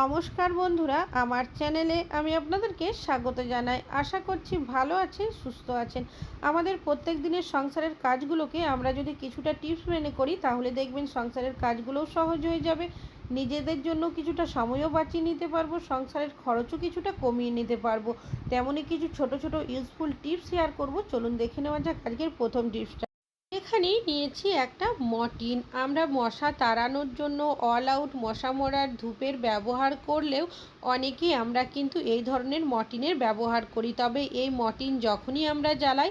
নমস্কার বন্ধুরা, আমার চ্যানেলে আমি আপনাদেরকে স্বাগত জানাই। আশা করছি ভালো আছেন, সুস্থ আছেন। আমাদের প্রত্যেক দিনের সংসারের কাজগুলোকে আমরা যদি কিছুটা টিপস মেনে করি, তাহলে দেখবেন সংসারের কাজগুলোও সহজ হয়ে যাবে। নিজেদের জন্য কিছুটা সময়ও বাঁচিয়ে নিতে পারব, সংসারের খরচও কিছুটা কমিয়ে নিতে পারব। তেমনই কিছু ছোট ছোট ইউজফুল টিপস শেয়ার করব। চলুন দেখে নেওয়া যাক আজকের প্রথম টিপসটা এখানে নিয়েছি একটা মটিন। আমরা মশা তাড়ানোর জন্য অল আউট মশা মরার ধূপের ব্যবহার করলেও অনেকেই আমরা কিন্তু এই ধরনের মটিনের ব্যবহার করি। তবে এই মটিন যখনই আমরা জ্বালাই,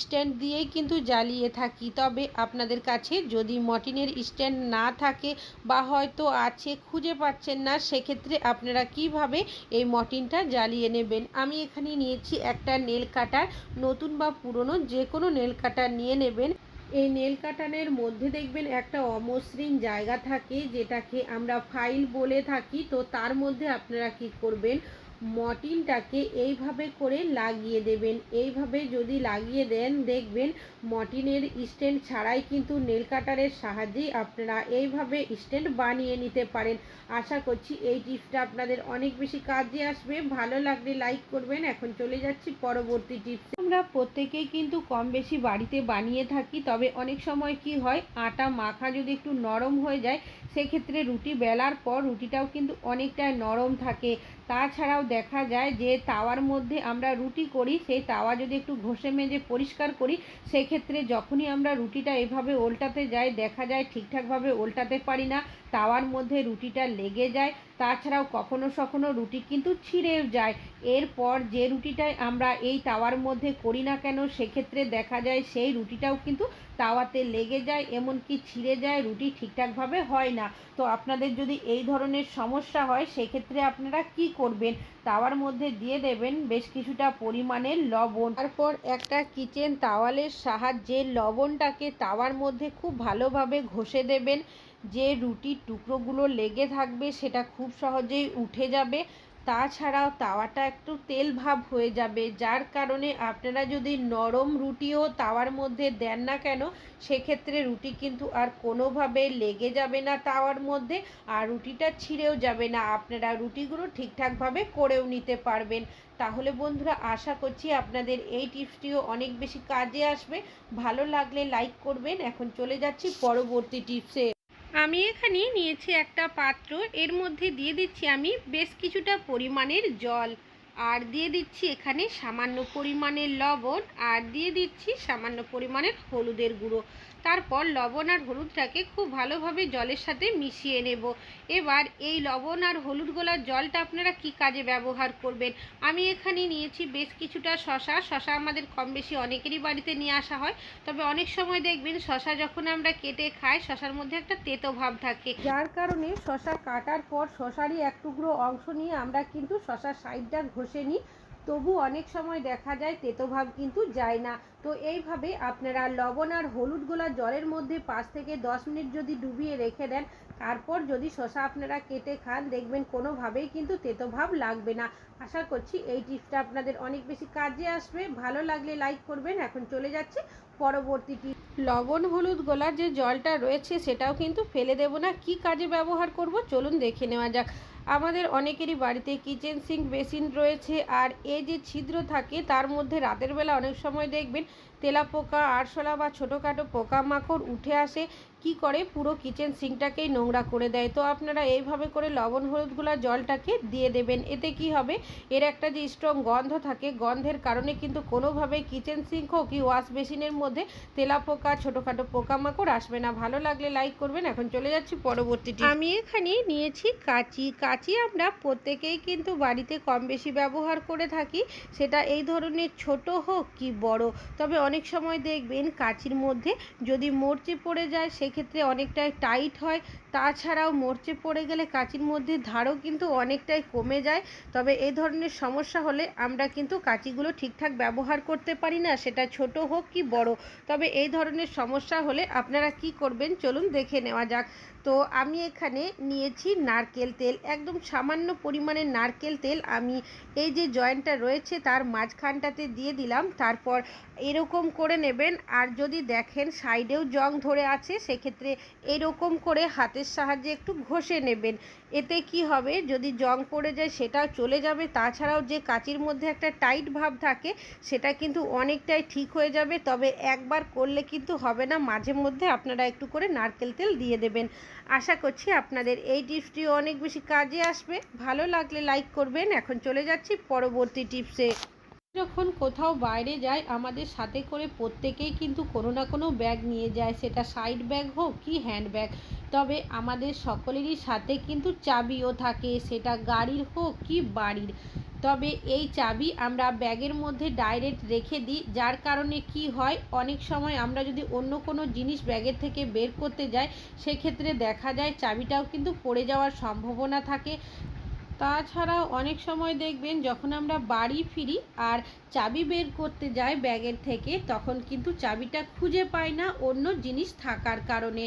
স্ট্যান্ড দিয়েই কিন্তু জ্বালিয়ে থাকি। তবে আপনাদের কাছে যদি মটিনের স্ট্যান্ড না থাকে বা হয়তো আছে, খুঁজে পাচ্ছেন না, সেক্ষেত্রে আপনারা কীভাবে এই মটিনটা জ্বালিয়ে নেবেন? আমি এখানে নিয়েছি একটা নেল কাটার নতুন বা পুরনো যে কোনো নেল কাটার নিয়ে নেবেন। এই নেল কাটানের মধ্যে দেখবেন একটা অমসৃণ জায়গা থাকে যেটাকে আমরা ফাইল বলে থাকি। তো তার মধ্যে আপনারা কি করবেন? মটিনটাকে এইভাবে করে লাগিয়ে দেবেন। এইভাবে যদি লাগিয়ে দেন, দেখবেন মটিনের স্ট্যান্ড ছাড়াই কিন্তু নেল কাটারের সাহায্যেই আপনারা এইভাবে স্ট্যান্ড বানিয়ে নিতে পারেন। আশা করছি এই টিপসটা আপনাদের অনেক বেশি কাজে আসবে। ভালো লাগলে লাইক করবেন। এখন চলে যাচ্ছি পরবর্তী টিপস। আমরা প্রত্যেকেই কিন্তু কম বেশি বাড়িতে বানিয়ে থাকি, তবে অনেক সময় কি হয়, আটা মাখা যদি একটু নরম হয়ে যায় সেক্ষেত্রে রুটি বেলার পর রুটিটাও কিন্তু অনেকটাই নরম থাকে। তাছাড়াও দেখা যায় যে তাওয়ার মধ্যে আমরা রুটি করি, সেই তাওয়া যদি একটু ঘষে মেজে পরিষ্কার করি, সেক্ষেত্রে যখনই আমরা রুটিটা এভাবে ওল্টাতে যাই, দেখা যায় ঠিকঠাকভাবে ওল্টাতে পারি না, তাওয়ার মধ্যে রুটিটা লেগে যায়। তাছাড়াও কখনো সখনো রুটি কিন্তু ছিঁড়েও যায়। এরপর যে রুটিটাই আমরা এই তাওয়ার মধ্যে করি না কেন, সেক্ষেত্রে দেখা যায় সেই রুটিটাও কিন্তু তাওয়াতে লেগে যায়, এমনকি ছিঁড়ে যায়, রুটি ঠিকঠাকভাবে হয় না। তো আপনাদের যদি এই ধরনের সমস্যা হয়, সেক্ষেত্রে আপনারা কি করবেন? তাওয়ার মধ্যে দিয়ে দেবেন বেশ কিছুটা পরিমাণের লবণ। তারপর একটা কিচেন তাওয়ালের সাহায্যে লবণটাকে তাওয়ার মধ্যে খুব ভালোভাবে ঘষে দেবেন। যে রুটির টুকরোগুলো লেগে থাকবে, সেটা খুব সহজেই উঠে যাবে। তাছাড়াও তাওয়াটা একটু তেল ভাব হয়ে যাবে, যার কারণে আপনারা যদি নরম রুটিও তাওয়ার মধ্যে দেন না কেন, সেক্ষেত্রে রুটি কিন্তু আর কোনোভাবে লেগে যাবে না তাওয়ার মধ্যে আর রুটিটা ছিঁড়েও যাবে না। আপনারা রুটিগুলো ঠিকঠাকভাবে করেও নিতে পারবেন। তাহলে বন্ধুরা, আশা করছি আপনাদের এই টিপসটিও অনেক বেশি কাজে আসবে। ভালো লাগলে লাইক করবেন। এখন চলে যাচ্ছি পরবর্তী টিপসে। আমি এখানে নিয়েছি একটা পাত্র, এর মধ্যে দিয়ে দিচ্ছি আমি বেশ কিছুটা পরিমাণের জল। আর দিয়ে দিচ্ছি এখানে সামান্য পরিমাণের লবণ, আর দিয়ে দিচ্ছি সামান্য পরিমাণের হলুদের গুঁড়ো। তারপর লবণ আর হলুদটাকে খুব ভালোভাবে জলের সাথে মিশিয়ে নেব। এবার এই লবণ আর হলুদ গোলার জলটা আপনারা কি কাজে ব্যবহার করবেন? আমি এখানে নিয়েছি বেশ কিছুটা শশা। শশা আমাদের কম বেশি অনেকেরই বাড়িতে নিয়ে আসা হয়। তবে অনেক সময় দেখবেন শশা যখন আমরা কেটে খাই, শশার মধ্যে একটা তেতো ভাব থাকে। যার কারণে শশা কাটার পর শশারই এক টুকরো অংশ নিয়ে আমরা কিন্তু শশার সাইডটা ঘষে নিই। তবু অনেক সময় দেখা যায় তেতো ভাব কিন্তু যায় না। তো এইভাবে আপনারা লবণ আর হলুদ গোলা জলের মধ্যে পাঁচ থেকে দশ মিনিট যদি ডুবিয়ে রেখে দেন, তারপর যদি শশা আপনারা কেটে খান, দেখবেন কোনোভাবেই কিন্তু তেতো ভাব লাগবে না। আশা করছি এই টিপসটা আপনাদের অনেক বেশি কাজে আসবে। ভালো লাগলে লাইক করবেন। এখন চলে যাচ্ছে পরবর্তী টিপ। লবণ হলুদ গোলার যে জলটা রয়েছে, সেটাও কিন্তু ফেলে দেব না। কি কাজে ব্যবহার করব? চলুন দেখে নেওয়া যাক। আমাদের অনেকেরই বাড়িতে কিচেন সিঙ্ক বেসিন রয়েছে। আর এই যে ছিদ্র থাকে, তার মধ্যে রাতের বেলা অনেক সময় দেখবেন তেলাপোকা, আরশোলা বা ছোটোখাটো পোকামাকড় উঠে আসে, কি করে? পুরো কিচেন সিঙ্কটাকেই নোংরা করে দেয়। তো আপনারা এইভাবে করে লবণ হলুদগুলা জলটাকে দিয়ে দেবেন। এতে কি হবে? এর একটা যে স্ট্রং গন্ধ থাকে, গন্ধের কারণে কিন্তু কোনোভাবে কিচেন সিঙ্ক হোক কি ওয়াশ বেসিনের মধ্যে তেলাপোকা, ছোটোখাটো পোকামাকড় আসবে না। ভালো লাগলে লাইক করবেন। এখন চলে যাচ্ছি পরবর্তীটি আমি এখানে নিয়েছি কাঁচি। কাঁচি আমরা প্রত্যেকেই কিন্তু বাড়িতে কম বেশি ব্যবহার করে থাকি। সেটা এই ধরনের ছোট হোক কি বড়। তবে অনেক সময় দেখবেন কাঁচির মধ্যে যদি মরচে পড়ে যায়, সেক্ষেত্রে অনেকটাই টাইট হয়। তাছাড়াও মরচে পড়ে গেলে কাঁচির মধ্যে ধারও কিন্তু অনেকটাই কমে যায়। তবে এই ধরনের সমস্যা হলে আমরা কিন্তু কাঁচিগুলো ঠিকঠাক ব্যবহার করতে পারি না, সেটা ছোট হোক কি বড়। তবে এই ধরনের সমস্যা হলে আপনারা কি করবেন? চলুন দেখে নেওয়া যাক। তো আমি এখানে নিয়েছি নারকেল তেল। একদম সামান্য পরিমাণে নারকেল তেল। আমি এই যে জয়েন্টটা রয়েছে তার মাঝখানটাতে দিয়ে দিলাম। তারপর এরকম করে নেবেন। আর যদি দেখেন সাইডেও জং ধরে আছে, সেক্ষেত্রে এরকম করে হাতের সাহায্যে একটু ঘষে নেবেন। এতে কি হবে? যদি জং পড়ে যায়, সেটাও চলে যাবে। তাছাড়াও যে কাচির মধ্যে একটা টাইট ভাব থাকে, সেটা কিন্তু অনেকটাই ঠিক হয়ে যাবে। তবে একবার করলে কিন্তু হবে না। মাঝে মধ্যে আপনারা একটু করে নারকেল তেল দিয়ে দেবেন। আশা করছি আপনাদের এই টিপসটি অনেক বেশি কাজে আসবে। ভালো লাগলে লাইক করবেন। এখন চলে যাচ্ছি পরবর্তী টিপসে। যখন কোথাও বাইরে যাই আমাদের সাথে করে প্রত্যেকেই কিন্তু কোনো না কোনো ব্যাগ নিয়ে যায়। সেটা সাইড ব্যাগ হোক কি হ্যান্ড ব্যাগ। তবে আমাদের সকলেরই সাথে কিন্তু চাবিও থাকে। সেটা গাড়ির হোক কি বাড়ির। তবে এই চাবি আমরা ব্যাগের মধ্যে ডাইরেক্ট রেখে দিই, যার কারণে কি হয়, অনেক সময় আমরা যদি অন্য কোনো জিনিস ব্যাগের থেকে বের করতে যাই, সেক্ষেত্রে দেখা যায় চাবিটাও কিন্তু পড়ে যাওয়ার সম্ভাবনা থাকে। তাছাড়াও অনেক সময় দেখবেন, যখন আমরা বাড়ি ফিরি আর চাবি বের করতে যাই ব্যাগের থেকে, তখন কিন্তু চাবিটা খুঁজে পাই না অন্য জিনিস থাকার কারণে।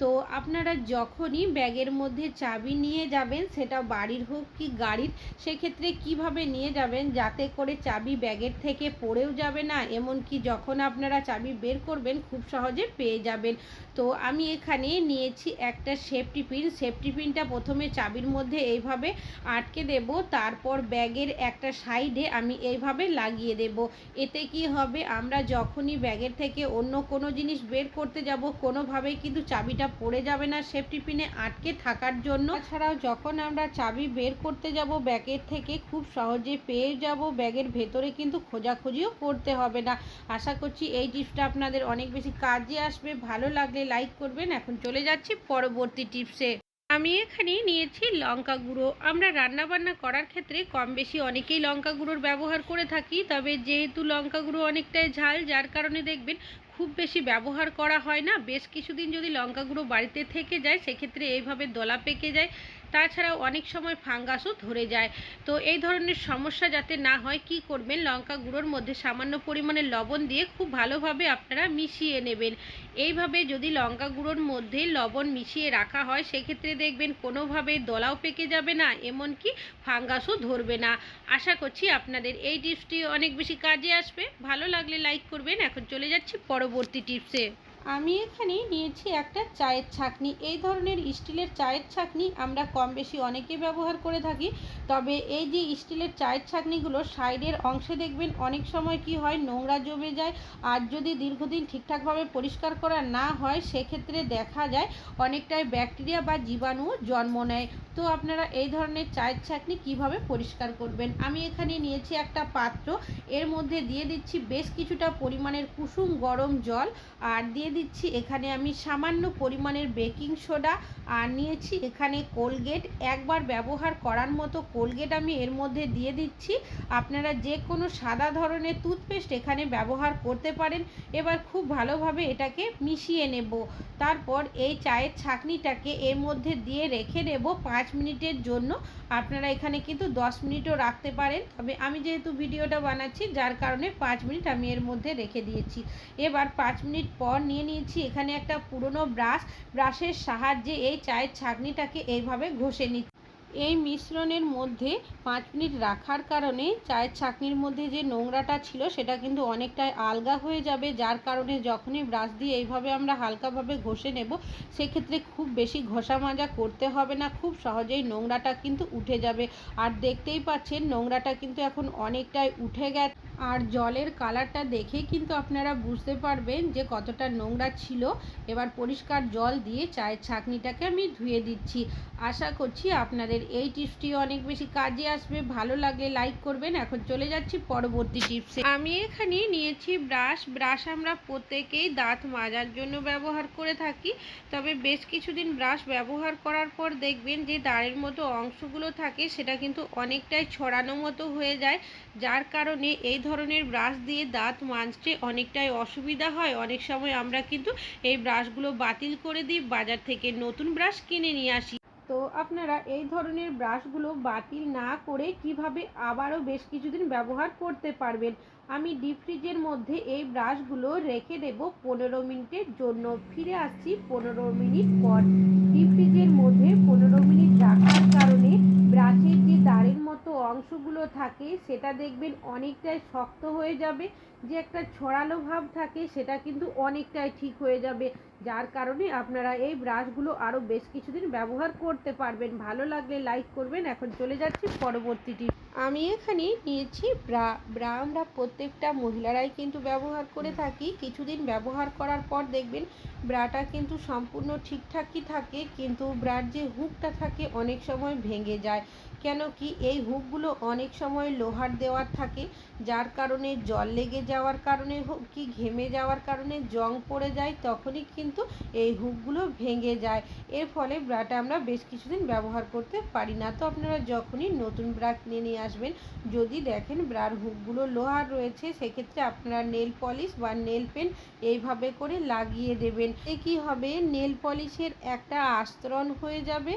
তো আপনারা যখনই ব্যাগের মধ্যে চাবি নিয়ে যাবেন, সেটা বাড়ির হোক কি গাড়ির, সেক্ষেত্রে কীভাবে নিয়ে যাবেন যাতে করে চাবি ব্যাগের থেকে পড়েও যাবে না? এমনকি যখন আপনারা চাবি বের করবেন, খুব সহজে পেয়ে যাবেন। তো আমি এখানে নিয়েছি একটা সেফটি পিন। সেফটি পিনটা প্রথমে চাবির মধ্যে এইভাবে আটকে দেব, তারপর ব্যাগের একটা সাইডে আমি এইভাবে লাগিয়ে দেব। এতে কি হবে, আমরা যখনই ব্যাগের থেকে অন্য কোনো জিনিস বের করতে যাব, কোনোভাবেই কিন্তু চাবিটা চাবিটা পড়ে যাবে না সেফটি পিনে আটকে থাকার জন্য। এছাড়াও যখন আমরা চাবি বের করতে যাব ব্যাগের থেকে, খুব সহজে পেয়ে যাব ব্যাগের ভেতরে, কিন্তু খোঁজাখুঁজিও করতে হবে না। আশা করছি এই টিপসটা আপনাদের অনেক বেশি কাজে আসবে। ভালো লাগলে লাইক করবেন। এখন চলে যাচ্ছি পরবর্তী টিপসে। আমি এখানে নিয়েছি লঙ্কা গুঁড়ো। আমরা রান্না বান্না করার ক্ষেত্রে কম বেশি অনেকেই লঙ্কা গুঁড়োর ব্যবহার করে থাকি, তবে যেহেতু লঙ্কা গুঁড়ো অনেকটাই ঝাল, যার কারণে দেখবেন খুব বেশি ব্যবহার করা হয় না। বেশ কিছুদিন যদি লঙ্কা গুঁড়ো বাড়িতে থেকে যায়, সেক্ষেত্রে এইভাবে দলা পেকে যায়। তাছাড়াও অনেক সময় ফাঙ্গাসও ধরে যায়। তো এই ধরনের সমস্যা যাতে না হয়, কি করবেন? লঙ্কা গুঁড়োর মধ্যে সামান্য পরিমাণে লবণ দিয়ে খুব ভালোভাবে আপনারা মিশিয়ে নেবেন। এইভাবে যদি লঙ্কা গুঁড়োর মধ্যে লবণ মিশিয়ে রাখা হয়, সেক্ষেত্রে দেখবেন কোনোভাবে দলাও পেকে যাবে না, এমনকি ফাঙ্গাসও ধরবে না। আশা করছি আপনাদের এই টিপসটি অনেক বেশি কাজে আসবে। ভালো লাগলে লাইক করবেন। এখন চলে যাচ্ছি পরবর্তী টিপসে আমি এখানে নিয়েছি একটা চায়ের ছাকনি। এই ধরনের স্টিলের চায়ের ছাকনি আমরা কম বেশি অনেকে ব্যবহার করে থাকি। তবে এই যে স্টিলের চায়ের ছাকনিগুলো সাইডের অংশে দেখবেন অনেক সময় কি হয়, নোংরা জমে যায়। আর যদি দীর্ঘদিন ঠিকঠাকভাবে পরিষ্কার করা না হয়, সেক্ষেত্রে দেখা যায় অনেকটাই ব্যাকটেরিয়া বা জীবাণু জন্ম নেয়। তো আপনারা এই ধরনের চায়ের ছাকনি কীভাবে পরিষ্কার করবেন? আমি এখানে নিয়েছি একটা পাত্র। এর মধ্যে দিয়ে দিচ্ছি বেশ কিছুটা পরিমাণের কুসুম গরম জল। আর দিয়ে দিচ্ছি। এখানে আমি সামান্য পরিমাণের বেকিং সোডা আর নিয়েছি এখানে কোলগেট। একবার ব্যবহার করার মতো কোলগেট আমি এর মধ্যে দিয়ে দিচ্ছি। আপনারা যে কোনো সাদা ধরনের টুথপেস্ট এখানে ব্যবহার করতে পারেন। এবার খুব ভালোভাবে এটাকে মিশিয়ে নেব। তারপর এই চায়ের ছাকনিটাকে এর মধ্যে দিয়ে রেখে দেব পাঁচ মিনিটের জন্য। আপনারা এখানে কিন্তু দশ মিনিটও রাখতে পারেন। তবে আমি যেহেতু ভিডিওটা বানাচ্ছি, যার কারণে পাঁচ মিনিট আমি এর মধ্যে রেখে দিয়েছি। এবার পাঁচ মিনিট পর নিয়ে নিয়েছি। এখানে একটা পুরনো ব্রাশ। ব্রাশের সাহায্যে এই চায়ের ছাঁকনিটাকে এইভাবে ঘষে নিচ্ছি। এই মিশ্রণের মধ্যে পাঁচ মিনিট রাখার কারণে চায়ের ছাঁকনির মধ্যে যে নোংরাটা ছিল, সেটা কিন্তু অনেকটাই আলগা হয়ে যাবে। যার কারণে যখনই ব্রাশ দিয়ে এইভাবে আমরা হালকাভাবে ঘষে নেব, সেক্ষেত্রে খুব বেশি ঘষা মাজা করতে হবে না। খুব সহজেই নোংরাটা কিন্তু উঠে যাবে। আর দেখতেই পাচ্ছেন, নোংরাটা কিন্তু এখন অনেকটাই উঠে গেছে। আর জলের কালারটা দেখেই কিন্তু আপনারা বুঝতে পারবেন যে কতটা নোংরা ছিল। এবার পরিষ্কার জল দিয়ে চায়ের ছাঁকনিটাকে আমি ধুয়ে দিচ্ছি। আশা করছি আপনাদের এই টিপসটি অনেক বেশি কাজে আসবে। ভালো লাগলে লাইক করবেন। এখন চলে যাচ্ছি পরবর্তী টিপসে। আমি এখানে নিয়েছি ব্রাশ। ব্রাশ আমরা প্রত্যেকেই দাঁত মাজার জন্য ব্যবহার করে থাকি। তবে বেশ কিছুদিন ব্রাশ ব্যবহার করার পর দেখবেন যে দাঁড়ের মতো অংশগুলো থাকে, সেটা কিন্তু অনেকটাই ছড়ানো মতো হয়ে যায়। যার কারণে এই ধরনের ব্রাশ দিয়ে দাঁত মাজতে অনেকটাই অসুবিধা হয়। অনেক সময় আমরা কিন্তু এই ব্রাশগুলো বাতিল করে দিই বাজার থেকে নতুন ব্রাশ কিনে নিয়ে আসি। তো আপনারা এই ধরনের ব্রাশগুলো বাতিল না করে কীভাবে আবারও বেশ কিছুদিন ব্যবহার করতে পারবেন? আমি ডিপ ফ্রিজের মধ্যে এই ব্রাশগুলো রেখে দেব পনেরো মিনিটের জন্য। ফিরে আসছি পনেরো মিনিট পর। ডিপ ফ্রিজের মধ্যে পনেরো মিনিট রাখার ব্রাশের যে দাঁড়ের মতো অংশগুলো থাকে, সেটা দেখবেন অনেকটাই শক্ত হয়ে যাবে। যে একটা ছড়ালো ভাব থাকে, সেটা কিন্তু অনেকটাই ঠিক হয়ে যাবে। যার কারণে আপনারা এই ব্রাশগুলো আরও বেশ কিছুদিন ব্যবহার করতে পারবেন। ভালো লাগলে লাইক করবেন। এখন চলে যাচ্ছি পরবর্তীটি। আমি এখানে নিয়েছি ব্রা ব্রা আমরা প্রত্যেকটা মহিলারাই কিন্তু ব্যবহার করে থাকি। কিছুদিন ব্যবহার করার পর দেখবেন ব্রাটা কিন্তু সম্পূর্ণ ঠিকঠাকই থাকে কিন্তু ব্রার যে হুকটা থাকে অনেক সময় ভেঙে যায়। কেন কি এই হুকগুলো অনেক সময় লোহার দেওয়ার থাকে যার কারণে জল লেগে যাওয়ার কারণে হোক কি ঘেমে যাওয়ার কারণে জং পড়ে যায় তখনই কিন্তু এই হুকগুলো ভেঙে যায়। এর ফলে ব্রাটা আমরা বেশ কিছুদিন ব্যবহার করতে পারি না। তো আপনারা যখনই নতুন ব্রা কিনে নিয়ে আসবেন। যদি দেখেন ব্রার হুকগুলো লোহার রয়েছে, সেক্ষেত্রে আপনারা নেল পলিশ বা নেল পেন এইভাবে করে লাগিয়ে দেবেন। এ কি হবে? নেল পলিশের একটা আস্তরণ হয়ে যাবে,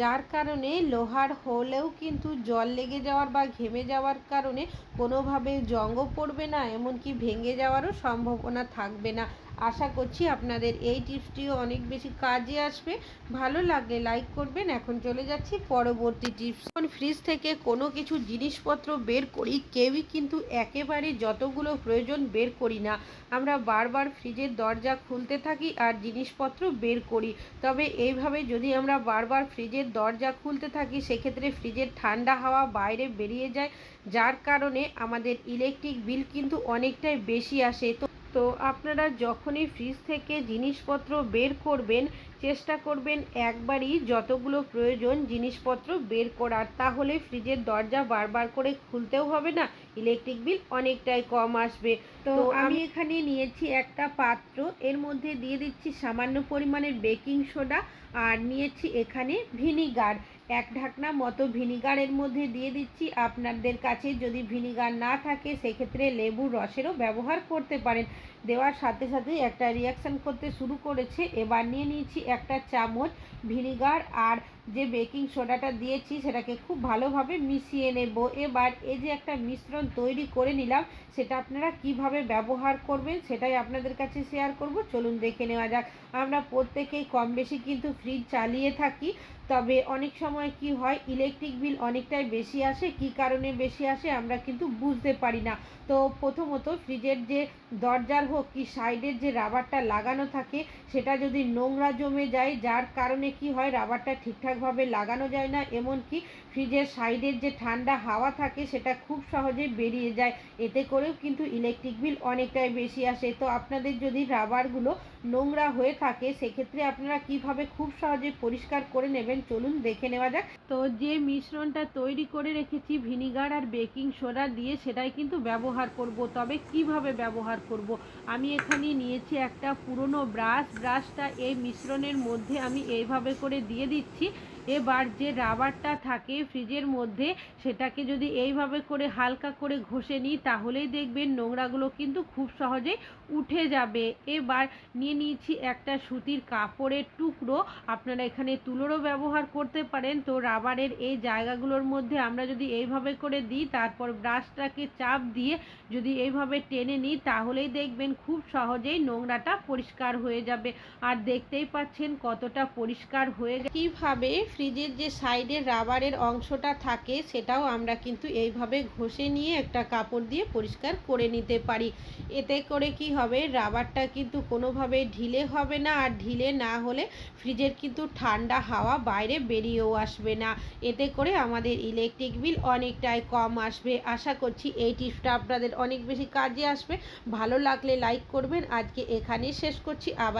যার কারণে লোহার হলেও কিন্তু জল লেগে যাওয়ার বা ঘেমে যাওয়ার কারণে কোনোভাবে জঙ্গও পড়বে না, এমনকি ভেঙে যাওয়ারও সম্ভাবনা থাকবে না। আশা করছি আপনাদের এই টিপসটিও অনেক বেশি কাজে আসবে। ভালো লাগলে লাইক করবেন। এখন চলে যাচ্ছি পরবর্তী টিপস। এখন ফ্রিজ থেকে কোনো কিছু জিনিসপত্র বের করি, কেউই কিন্তু একেবারে যতগুলো প্রয়োজন বের করি না। আমরা বারবার ফ্রিজের দরজা খুলতে থাকি আর জিনিসপত্র বের করি। তবে এইভাবে যদি আমরা বারবার ফ্রিজের দরজা খুলতে থাকি, সেক্ষেত্রে ফ্রিজের ঠান্ডা হাওয়া বাইরে বেরিয়ে যায়। যার কারণে আমাদের ইলেকট্রিক বিল কিন্তু অনেকটাই বেশি আসে। তো তো আপনারা যখনই ফ্রিজ থেকে জিনিসপত্র বের করবেন চেষ্টা করবেন একবারই যতগুলো প্রয়োজন জিনিসপত্র বের করার। তাহলে ফ্রিজের দরজা বারবার করে খুলতেও হবে না ইলেকট্রিক বিল অনেকটাই কম আসবে। তো আমি এখানে নিয়েছি একটা পাত্র এর মধ্যে দিয়ে দিচ্ছি সামান্য পরিমাণের বেকিং সোডা আর নিয়েছি এখানে ভিনিগার এক ঢাকনা মতো ভিনিগারের মধ্যে দিয়ে দিচ্ছি। আপনাদের কাছে যদি ভিনিগার না থাকে, সেক্ষেত্রে লেবুর রসেরও ব্যবহার করতে পারেন। দেওয়ার সাথে সাথে একটা রিয়াকশান করতে শুরু করেছে। এবার নিয়ে নিয়েছি একটা চামচ ভিনিগার আর যে বেকিং সোডাটা দিয়েছি, সেটাকে খুব ভালোভাবে মিশিয়ে নেব। এবার এই যে একটা মিশ্রণ তৈরি করে নিলাম, সেটা আপনারা কীভাবে ব্যবহার করবেন সেটাই আপনাদের কাছে শেয়ার করব। চলুন দেখে নেওয়া যাক। আমরা প্রত্যেকেই কম বেশি কিন্তু ফ্রিজ চালিয়ে থাকি, তবে অনেক সময় কি হয় ইলেকট্রিক বিল অনেকটাই বেশি আসে। কি কারণে বেশি আসে, আমরা কিন্তু বুঝতে পারি না। তো প্রথমত ফ্রিজের যে দরজার হোক কি সাইডের যে রাবারটা লাগানো থাকে, সেটা যদি নোংরা জমে যায়, যার কারণে কি হয়, রাবারটা ঠিকঠাকভাবে লাগানো যায় না, এমনকি ফ্রিজের সাইডের যে ঠান্ডা হাওয়া থাকে, সেটা খুব সহজেই বেরিয়ে যায়। এতে করেও কিন্তু ইলেকট্রিক বিল অনেকটাই বেশি আসে। তো আপনাদের যদি রাবারগুলো নোংরা হয়ে থাকে, সেক্ষেত্রে আপনারা কীভাবে খুব সহজে পরিষ্কার করে নেবেন? চলুন দেখে নেওয়া যাক। তো যে মিশ্রণটা তৈরি করে রেখেছি, ভিনিগার আর বেকিং সোডা দিয়ে, সেটাই কিন্তু ব্যবহার করব। তবে কীভাবে ব্যবহার করব? আমি এখানে নিয়েছি একটা পুরনো ব্রাশ। ব্রাশটা এই মিশ্রণের মধ্যে আমি এইভাবে করে দিয়ে দিচ্ছি। এবার যে রাবারটা থাকে ফ্রিজের মধ্যে, সেটাকে যদি এইভাবে করে হালকা করে ঘষে নিই, তাহলেই দেখবেন নোংরাগুলো কিন্তু খুব সহজেই উঠে যাবে। এবার নিয়ে নিয়েছি একটা সুতির কাপড়ের টুকরো। আপনারা এখানে তুলোরও ব্যবহার করতে পারেন। তো রাবারের এই জায়গাগুলোর মধ্যে আমরা যদি এইভাবে করে দিই, তারপর ব্রাশটাকে চাপ দিয়ে যদি এইভাবে টেনে নিই, তাহলেই দেখবেন খুব সহজেই নোংরাটা পরিষ্কার হয়ে যাবে। আর দেখতেই পাচ্ছেন কতটা পরিষ্কার হয়ে গে- কীভাবে ফ্রিজের যে সাইডের রাবারের অংশটা থাকে, সেটাও আমরা কিন্তু এইভাবে ঘষে নিয়ে একটা কাপড় দিয়ে পরিষ্কার করে নিতে পারি। এতে করে কি হবে, রাবারটা কিন্তু কোনোভাবে ঢিলে হবে না, আর ঢিলে না হলে ফ্রিজের কিন্তু ঠান্ডা হাওয়া বাইরে বেরিয়েও আসবে না। এতে করে আমাদের ইলেকট্রিক বিল অনেকটাই কম আসবে। আশা করছি এই টিপসটা আপনাদের অনেক বেশি কাজে আসবে। ভালো লাগলে লাইক করবেন। আজকে এখানেই শেষ করছি। আবার